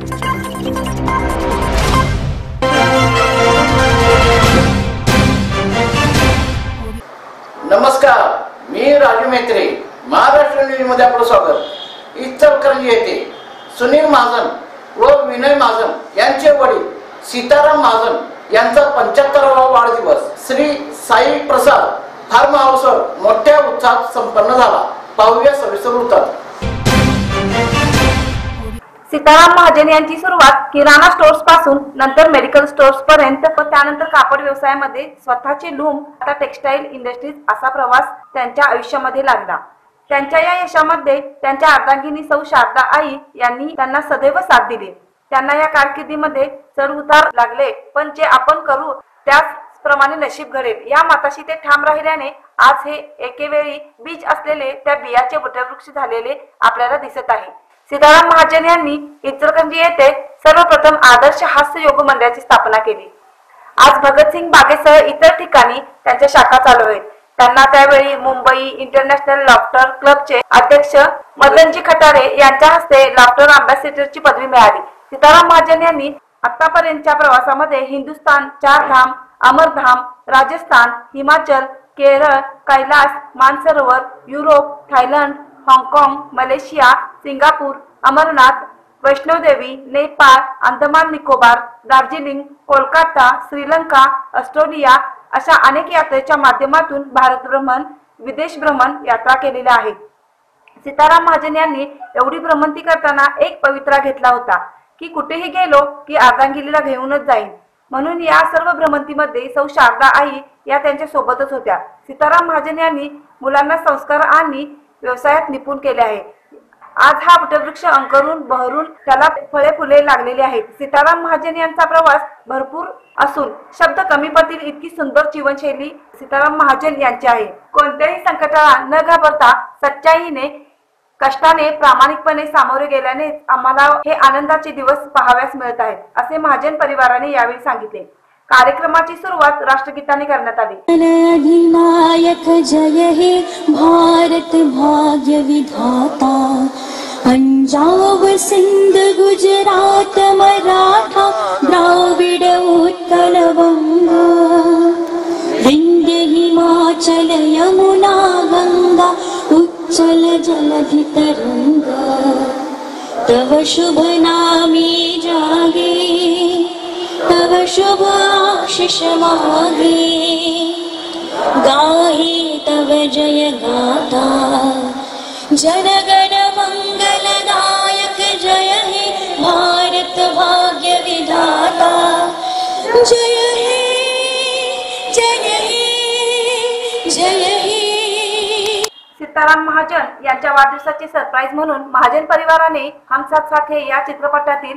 नमस्कार मी राजू मेत्रे महाराष्ट्र न्यूजमध्ये आपलं स्वागत. इचलकरंजी येथे सुनील महाजन व विनय महाजन यांचे वडील सीताराम महाजन यांचा पंच्याहत्तरावा वाढदिवस श्री साई प्रसाद फार्म हाऊसवर मोठ्या उत्साहात संपन्न झाला. पाहूया सविस्तर वृत्तात. सीताराम महाजन यांची सुरुवात किराणा स्टोर्सपासून नंतर मेडिकल स्टोर्स पर्यंत व त्यानंतर कापड व्यवसायामध्ये स्वतःचे लूम आता टेक्सटाईल इंडस्ट्रीज असा प्रवास त्यांच्या आयुष्यामध्ये लागला. त्यांच्या या यशामध्ये त्यांच्या अर्धांगिनी सौ शारदा आई यांनी त्यांना सदैव साथ दिली. त्यांना या कारकिर्दीमध्ये चढ उतार लागले. पण जे आपण करू त्याचप्रमाणे नशीब घडेल. या मताशी ते ठाम राहिल्याने आज हे एकेवेळी बीज असलेले त्या बियाचे वटवृक्ष झालेले आपल्याला दिसत आहे. सीताराम महाजन यांनी इचलकरंजी येथे सर्वप्रथम आदर्श हास्य योग मंडळाची स्थापना केली. आज भगतसिंग बागेसह इतर ठिकाणी त्यांच्या शाखा चालू आहेत त्यांना त्यावेळी मुंबई इंटरनॅशनल लॉफ्टर क्लबचे अध्यक्ष मदनजी खटारे यांच्या हस्ते लॉफ्टर अँबॅसिडरची पदवी मिळाली. सीताराम महाजन यांनी आतापर्यंतच्या प्रवासामध्ये हिंदुस्थान चार धाम अमरधाम राजस्थान हिमाचल केरळ कैलास मानसरोवर युरोप थायलंड हाँगकाँग Malaysia Singapore Amarnath Vaishno Devi Nepal Andaman Nicobar Darjeeling Kolkata Sri Lanka Australia अशा अनेक यात्रेच्या माध्यमातून भारत भ्रमण विदेश भ्रमण यात्रा केलेल्या आहे सीताराम महाजन यांनी एवढी भ्रमंती करताना एक पवित्रा घेतला होता की कुठेही गेलो की अर्धांगिलीला घेऊनच जाईल म्हणून या सर्व भ्रमंतीमध्ये सौ शारदा आई या त्यांच्या सोबतच होत्या. सीताराम महाजन यांनी मुलांना संस्कार आणि व्यवसायात निपुण केले आहे. आज हा वटवृक्ष अंकरून बहरून त्याला फळे फुले लागलेली आहेत. सीताराम महाजन यांचा प्रवास भरपूर असून शब्द कमी पडतील इतकी सुंदर जीवनशैली सीताराम महाजन यांची आहे. कोणत्याही संकटाला न घाबरता सच्चाईने कष्टाने प्रामाणिकपणे सामोरे गेल्याने आम्हाला हे आनंदाचे दिवस पाहाव्यास मिळत आहेत असे महाजन परिवाराने यावेळी सांगितले. कार्यक्रमाची सुरुवात राष्ट्रगीताने करण्यात आली. अधिनायक जय हे भारत भाग्य विधाता. पंजाब सिंध गुजरात मराठा द्राविड उत्कल हिमाचल यमुना गंगा उच्चल जलधि तरंगा तव शुभ नामे जागे तव शुभ आशिष मागे गाहे तव जय गाथा। जनगण मंगलदायक जय हे भारत भाग्य विधाता। जय हे जय हे जय हे। सीताराम महाजन यांच्या वाढदिवसाचे सरप्राईज म्हणून महाजन परिवाराने हम साथ साथ है या चित्रपटातील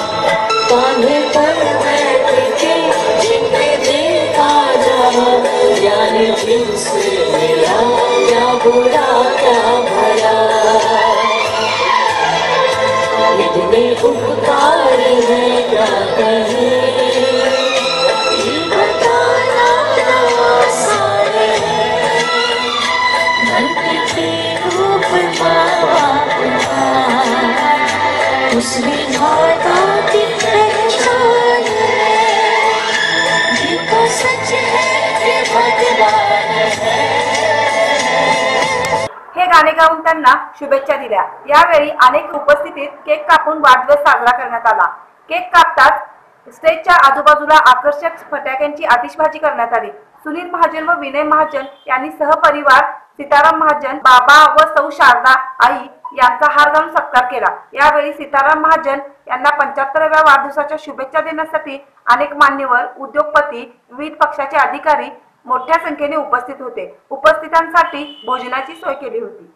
कान्हे क्या उपकार है क्या कर गाणे गाऊन त्यांना शुभेच्छा दिल्या. यावेळी अनेक उपस्थितीत केक कापून वाढदिवस साजरा करण्यात आला. केक कापताच स्टेजच्या आजूबाजूला आकर्षक फटाक्यांची आतिषबाजी करण्यात आली. सुनील महाजन व विनय महाजन यांनी सहपरिवार सीताराम महाजन बाबा व सौ शारदा आई यांचा हार घालून सत्कार केला. यावेळी सीताराम महाजन यांना पंच्याहत्तराव्या वाढदिवसाच्या शुभेच्छा देण्यासाठी अनेक मान्यवर उद्योगपती विविध पक्षाचे अधिकारी मोठ्या संख्येने उपस्थित होते. उपस्थितांसाठी भोजनाची सोय केली होती.